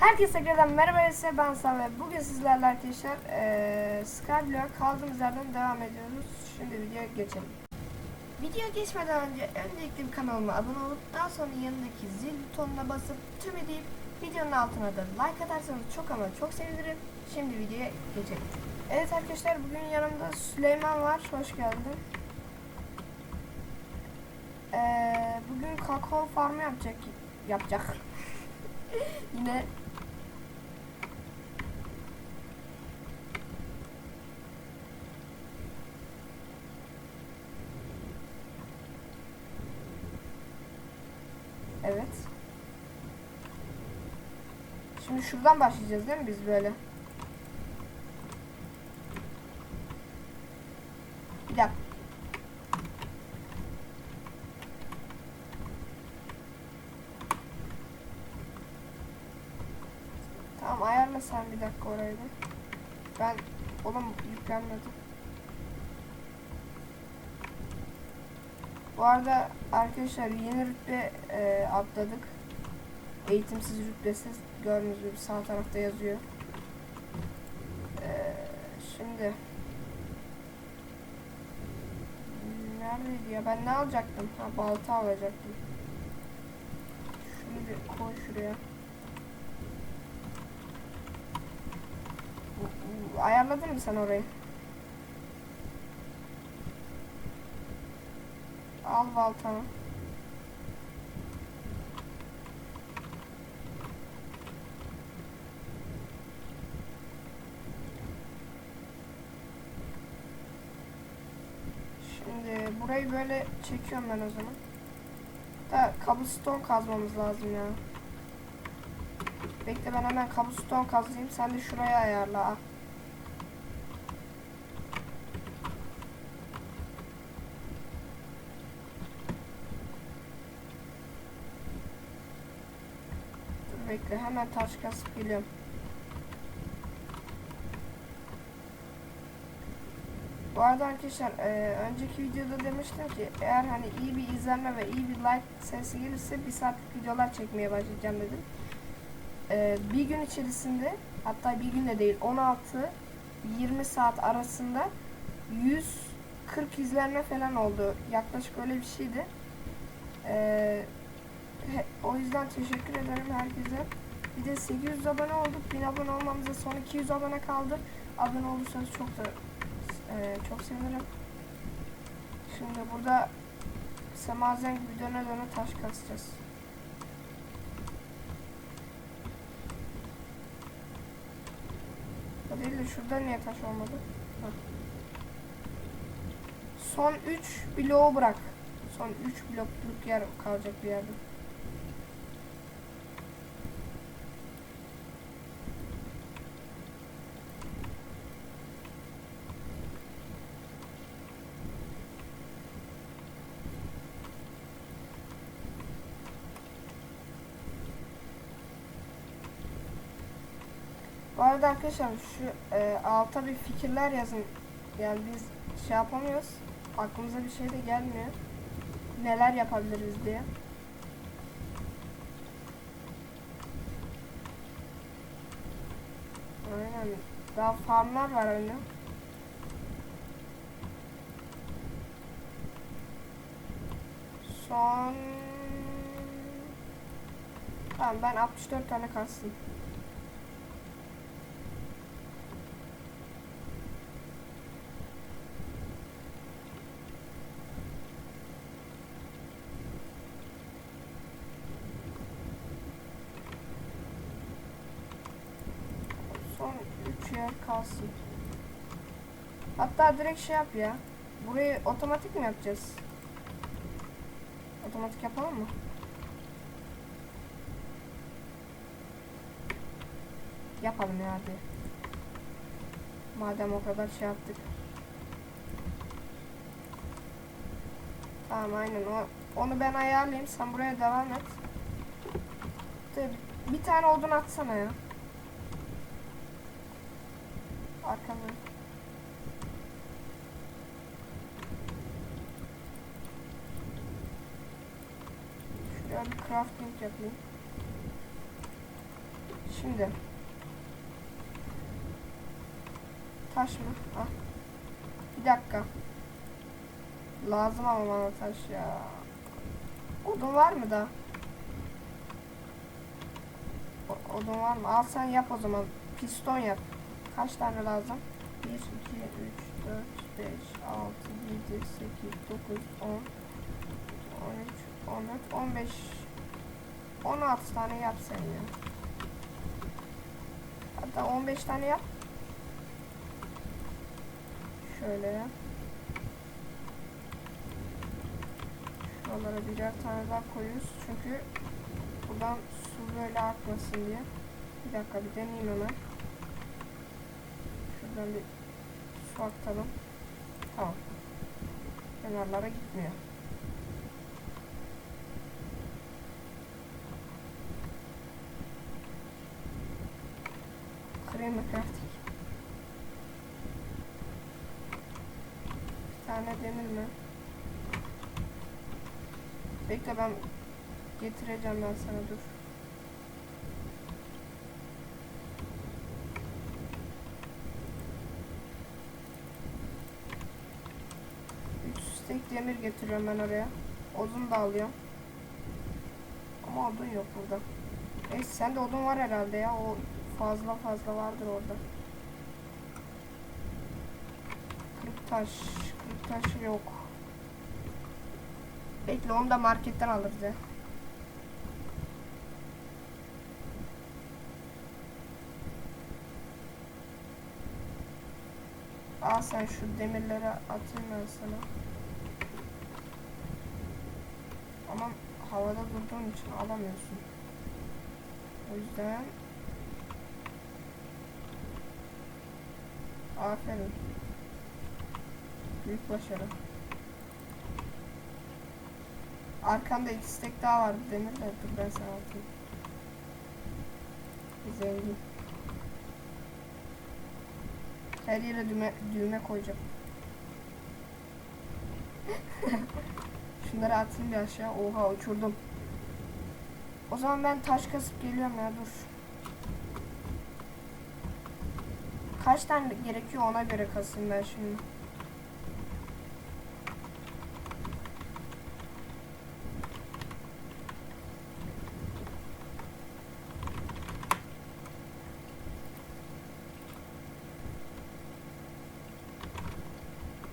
Herkese tekrardan merhaba ise ben Sam bugün sizlerle arkadaşlar eee Skyblock'a kaldığımız yerden devam ediyoruz. Şimdi videoya geçelim. Video geçmeden önce öncelikle kanalıma abone olup daha sonra yanındaki zil butonuna basıp tüm edip videonun altına da like atarsanız çok ama çok sevinirim. Şimdi videoya geçelim. Evet arkadaşlar bugün yanımda Süleyman var. Hoş geldin. Eee bugün kakao farmı yapacak yapacak. Yine Evet. Şimdi şuradan başlayacağız değil mi biz böyle? Bir dakika. Tamam ayarla sen bir dakika orayı. Ben oğlum yüklenmedim. Bu arada arkadaşlar yeni rütbe e, atladık. Eğitimsiz rütbesiz gördüğünüz gibi sağ tarafta yazıyor. E, şimdi neredeydi ya ben ne alacaktım? Ha balta alacaktım. Şunu bir koy şuraya. Ayarladın mı sen orayı? Al baltanı. Şimdi burayı böyle çekiyorum ben o zaman. Da cobblestone kazmamız lazım ya. Bekle ben hemen cobblestone kazayım. Sen de şuraya ayarla. Al. Dur bekle hemen taş kasıp geliyorum. Bu arada arkadaşlar e, önceki videoda demiştim ki eğer hani iyi bir izlenme ve iyi bir like sayısı gelirse bir saatlik videolar çekmeye başlayacağım dedim. E, bir gün içerisinde hatta bir gün de değil 16-20 saat arasında 140 izlenme falan oldu. Yaklaşık öyle bir şeydi. E, he- o yüzden teşekkür ederim herkese. Bir de 800 abone olduk. 1000 abone olmamıza son 200 abone kaldı. Abone olursanız çok da ee, çok sevinirim. Şimdi burada semazen gibi döne döne taş kasacağız. O değil de şurada niye taş olmadı? Son 3 bloğu bırak. Son 3 blokluk yer kalacak bir yerde. Bu arada arkadaşlar şu e, alta bir fikirler yazın. Yani biz şey yapamıyoruz. Aklımıza bir şey de gelmiyor. Neler yapabiliriz diye. Aynen. Daha farmlar var önde. Son... Tamam ben 64 tane kastım. Son 3 yer kalsın. Hatta direkt şey yap ya. Burayı otomatik mi yapacağız? Otomatik yapalım mı? Yapalım ya hadi. Madem o kadar şey yaptık. Tamam aynen o, onu ben ayarlayayım sen buraya devam et. Bir tane odun atsana ya. Arkamda. Şuraya bir crafting yapayım. Şimdi. Taş mı? Ah. Bir dakika. Lazım ama bana taş ya. Odun var mı da? O- odun var mı? Al sen yap o zaman. Piston yap. Kaç tane lazım? 1, 2, 3, 4, 5, 6, 7, 8, 9, 10, 13, 14, 15, 16 tane yap sen ya. Hatta 15 tane yap. Şöyle. Şuralara birer tane daha koyuyoruz. Çünkü buradan su böyle akmasın diye. Bir dakika bir deneyeyim hemen. Şuradan bir su aktalım. Tamam. Kenarlara gitmiyor. Mı crafting? Bir tane demir mi? Bekle ben getireceğim ben sana dur. Üç stek demir getiriyorum ben oraya. Odun da alıyorum. Ama odun yok burada. Neyse sende odun var herhalde ya. O fazla fazla vardır orada. Kırık taş. Kırık taş yok. Bekle onu da marketten alırız ya. Al sen şu demirleri atayım ben sana. Ama havada durduğun için alamıyorsun. O yüzden Aferin. Büyük başarı. Arkanda iki stek daha vardı demir de dur ben sana atayım. Zengin. Her yere düğme, düğme koyacağım. Şunları atayım bir aşağı. Oha uçurdum. O zaman ben taş kasıp geliyorum ya dur. Kaç tane gerekiyor ona göre kasayım ben şimdi.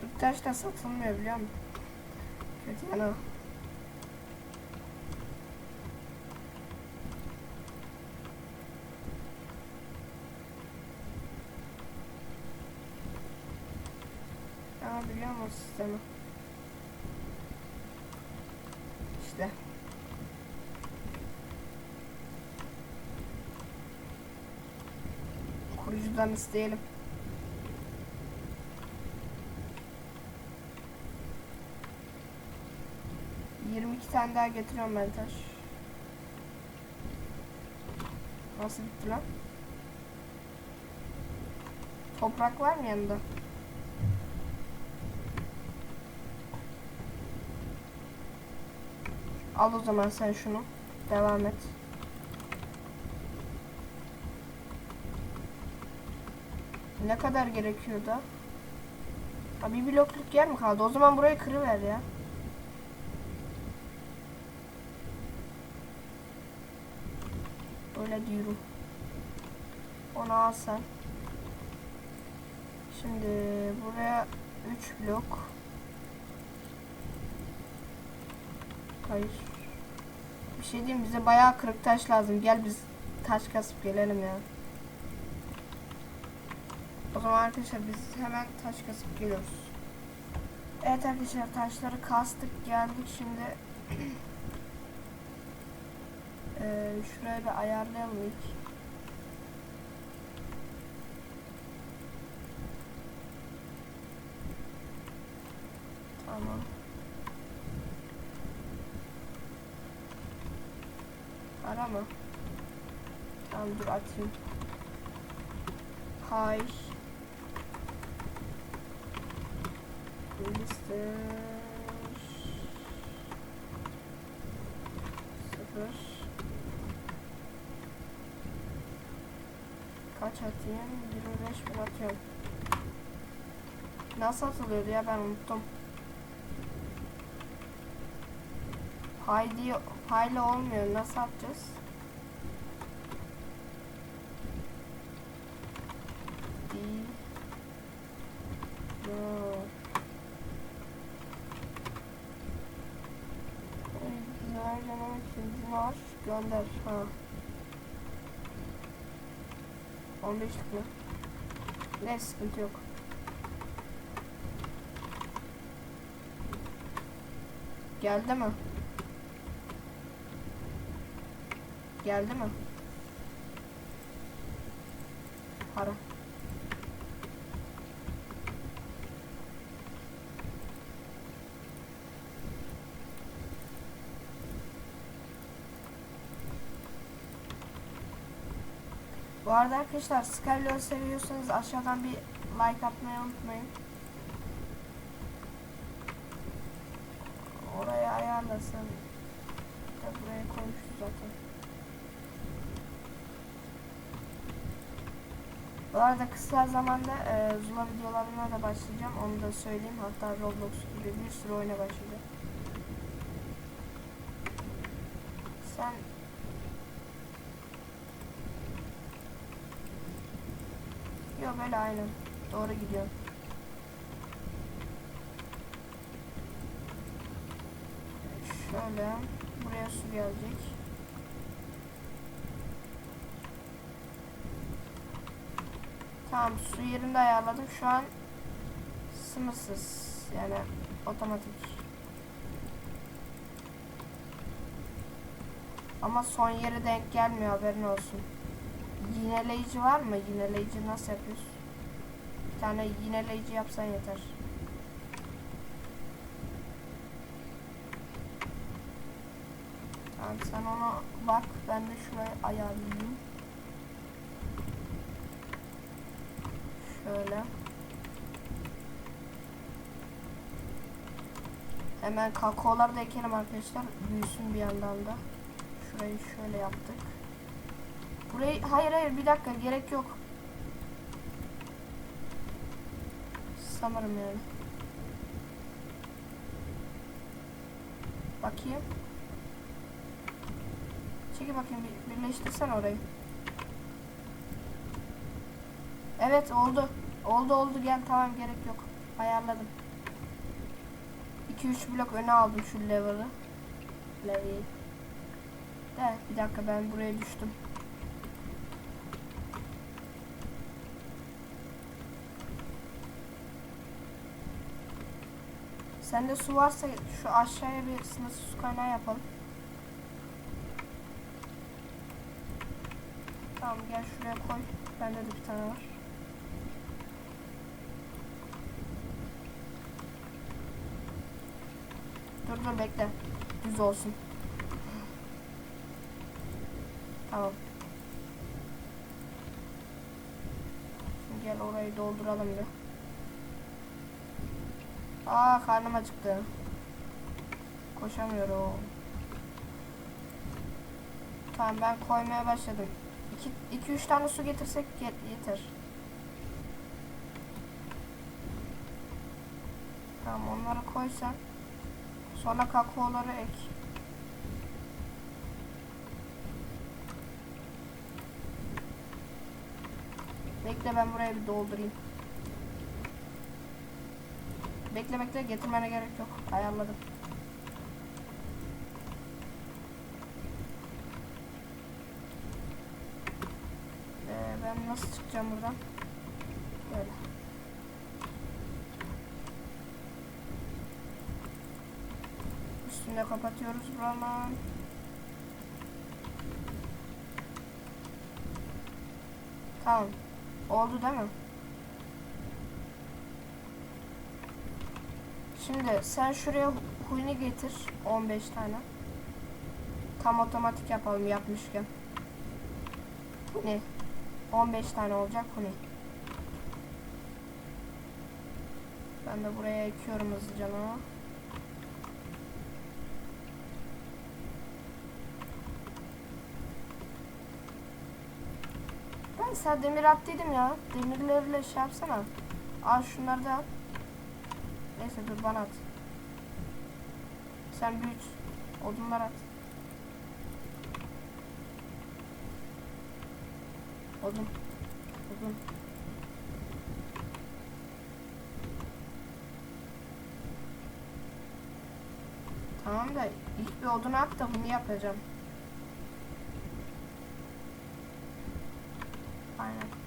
Kırk taş da satılmıyor biliyor musun? Kötü yana. Ama biliyor musun sistemi? İşte. Kurucudan isteyelim. Yirmi iki tane daha getiriyorum ben taş. Nasıl bitti lan? Toprak var mı yanında? Al o zaman sen şunu. Devam et. Ne kadar gerekiyor da? Bir blokluk yer mi kaldı? O zaman burayı kırıver ya. Öyle diyorum. Onu al sen. Şimdi buraya 3 blok. Hayır. Bir şey diyeyim bize bayağı kırık taş lazım. Gel biz taş kasıp gelelim ya. O zaman arkadaşlar biz hemen taş kasıp geliyoruz. Evet arkadaşlar taşları kastık geldik şimdi. Ee, şuraya bir ayarlayalım ilk. Tamam. Arama. Tamam dur atayım. Hay. Mister. Sıfır. Kaç atayım? 25 bin atıyorum. Nasıl atılıyordu ya ben unuttum. Haydi payla olmuyor. Nasıl? Değil. Yo. Ay, Güzel canım ikinci var. Gönder. Ha. 15'lik mi? Ne sıkıntı yok. Geldi mi? Geldi mi? Para. Bu arada arkadaşlar Skyblock seviyorsanız aşağıdan bir like atmayı unutmayın. Oraya ayarlasın. Buraya koymuştu zaten. Bu arada kısa zamanda e, Zula videolarına da başlayacağım. Onu da söyleyeyim. Hatta Roblox gibi bir sürü oyuna başlayacağım. Sen Yok böyle aynı. Doğru gidiyor. Şöyle. Buraya su gelecek. Tamam su yerinde ayarladım. Şu an sınırsız. Yani otomatik. Ama son yere denk gelmiyor haberin olsun. Yineleyici var mı? Yineleyici nasıl yapıyoruz? Bir tane yineleyici yapsan yeter. Tamam sen ona bak. Ben de şurayı ayarlayayım. Şöyle. Hemen kakaoları da ekelim arkadaşlar. Büyüsün bir yandan da. Şurayı şöyle yaptık. Burayı hayır hayır bir dakika gerek yok. Sanırım yani. Bakayım. Çekil bakayım bir, birleştirsen orayı. Evet oldu. Oldu oldu gel tamam gerek yok. Ayarladım. 2-3 blok öne aldım şu level'ı. Level'i. De bir dakika ben buraya düştüm. Sende su varsa şu aşağıya bir sınırsız su kaynağı yapalım. Tamam gel şuraya koy. Bende de bir tane var. Dur dur bekle. Düz olsun. Tamam. Şimdi gel orayı dolduralım bir. Aa karnım acıktı. Koşamıyorum. Tamam ben koymaya başladım. 2 3 tane su getirsek yet- yeter. Tamam onları koy sen. Sonra kakaoları ek. Bekle ben buraya bir doldurayım. Bekle bekle getirmene gerek yok. Ayarladım. Ee, ben nasıl çıkacağım buradan? Böyle. Üstünde kapatıyoruz buranın. Tamam. Oldu değil mi? Şimdi sen şuraya huyunu getir. 15 tane. Tam otomatik yapalım yapmışken. Ne? 15 tane olacak huni. Ben de buraya ekiyorum hızlıca ama. Ben sen demir attıydım ya. Demirlerle şey yapsana. Al şunları da al. Neyse dur bana at. Sen büyüt. Odunlar at. Odun. Odun. Tamam da ilk bir odun at da bunu yapacağım. Aynen.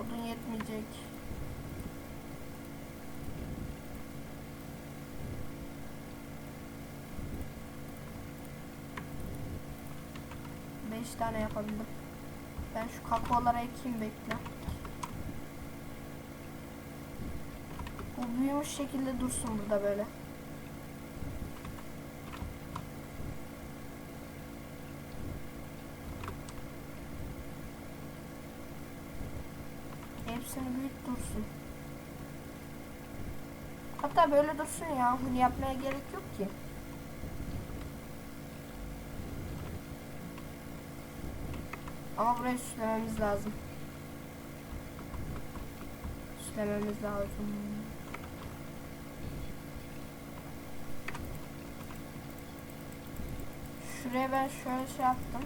Odun yetmeyecek. Beş tane yapabildim. Ben şu kakaolara ekeyim bekle. Bu büyümüş şekilde dursun burada böyle. Hepsini büyüt dursun. Hatta böyle dursun ya. Bunu yapmaya gerek yok ki. Ama burayı süslememiz lazım. Süslememiz lazım. Şuraya ben şöyle şey yaptım.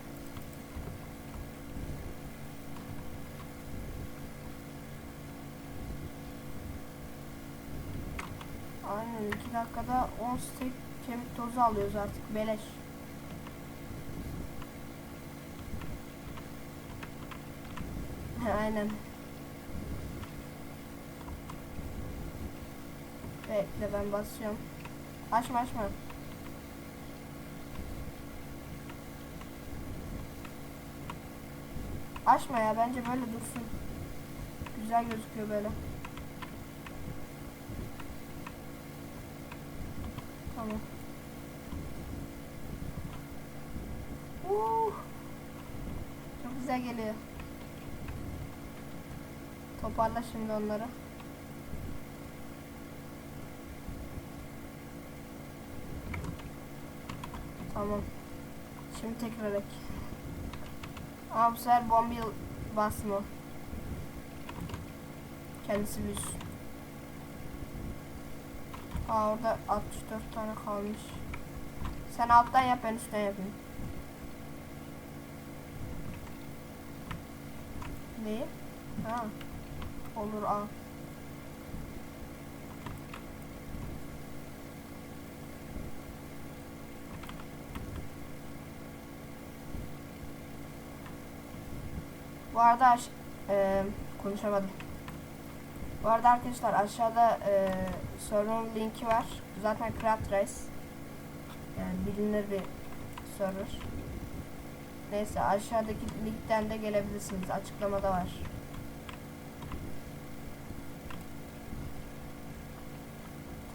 Aynen 2 dakikada 10 stek kemik tozu alıyoruz artık beleş. Aynen. Bekle ben basıyorum. Açma açma. Açma ya bence böyle dursun. Güzel gözüküyor böyle. Tamam. Uh. Çok güzel geliyor. Toparla şimdi onları. Tamam. Şimdi tekrar ek. Ama bu sefer bombil basma. Kendisi büyüsün. Aa orada 64 tane kalmış. Sen alttan yap ben üstten yapayım. Neyi? Ha. Olur al. Bu arada aş- e, konuşamadım. Bu arada arkadaşlar aşağıda e, server'ın linki var. Zaten Craft Race. Yani bilinir bir server. Neyse aşağıdaki linkten de gelebilirsiniz. Açıklamada var.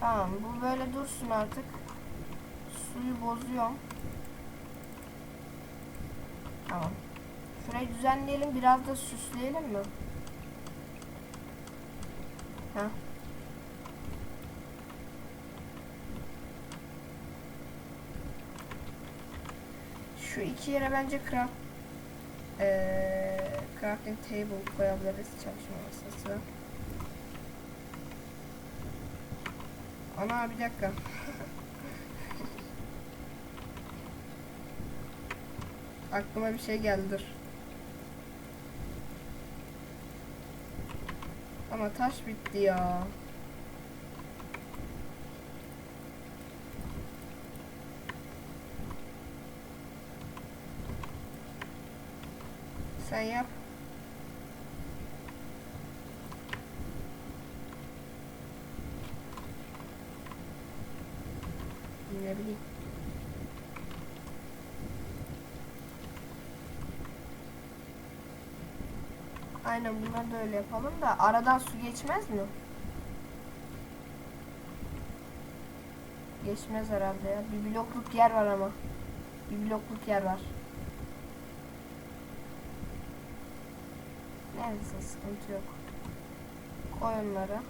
Tamam bu böyle dursun artık. Suyu bozuyorum. Tamam. Şurayı düzenleyelim biraz da süsleyelim mi? Ha. Şu iki yere bence craft eee crafting table koyabiliriz çalışma masası. Ana bir dakika. Aklıma bir şey geldi. Ama taş bitti ya. Sen yap. Ne bileyim. Aynen bunları da öyle yapalım da aradan su geçmez mi? Geçmez herhalde ya. Bir blokluk yer var ama. Bir blokluk yer var. Neyse sıkıntı yok. Koy onları.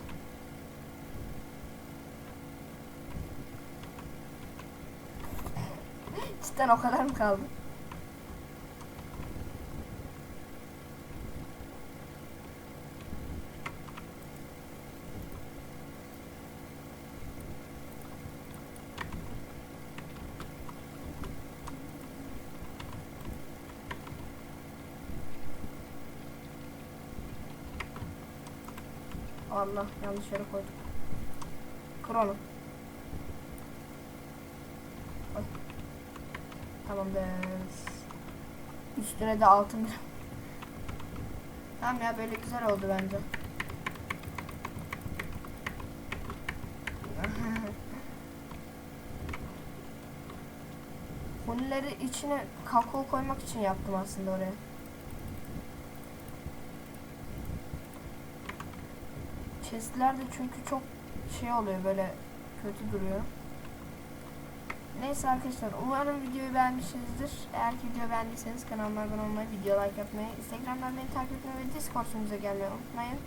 Cidden o kadar mı kaldı? Allah yanlış yere koyduk. Krono. Tamamdır. Üstüne de altın. tamam ya böyle güzel oldu bence. Hunileri içine kakao koymak için yaptım aslında oraya. Chestler de çünkü çok şey oluyor böyle kötü duruyor. Neyse arkadaşlar umarım videoyu beğenmişsinizdir. Eğer ki videoyu beğendiyseniz kanalıma abone olmayı, video like yapmayı, Instagram'dan beni takip etmeyi ve Discord sunucuza gelmeyi unutmayın.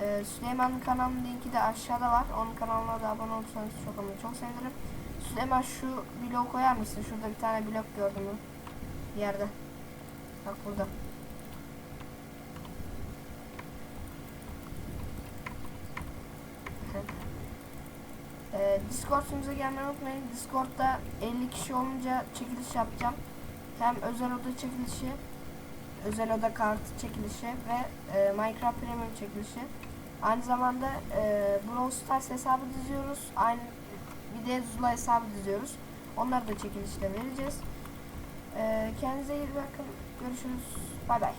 Ee, Süleyman'ın kanalının linki de aşağıda var. Onun kanalına da abone olursanız çok ama çok sevinirim. Süleyman şu blok koyar mısın? Şurada bir tane blok gördüm? Bir yerde. Bak burada. Discord sunucuza gelmeyi unutmayın. Discord'da 50 kişi olunca çekiliş yapacağım. Hem özel oda çekilişi, özel oda kartı çekilişi ve e, Minecraft Premium çekilişi. Aynı zamanda e, Brawl Stars hesabı diziyoruz. Aynı bir de Zula hesabı diziyoruz. Onları da çekilişte vereceğiz. E, kendinize iyi bakın. Görüşürüz. Bay bay.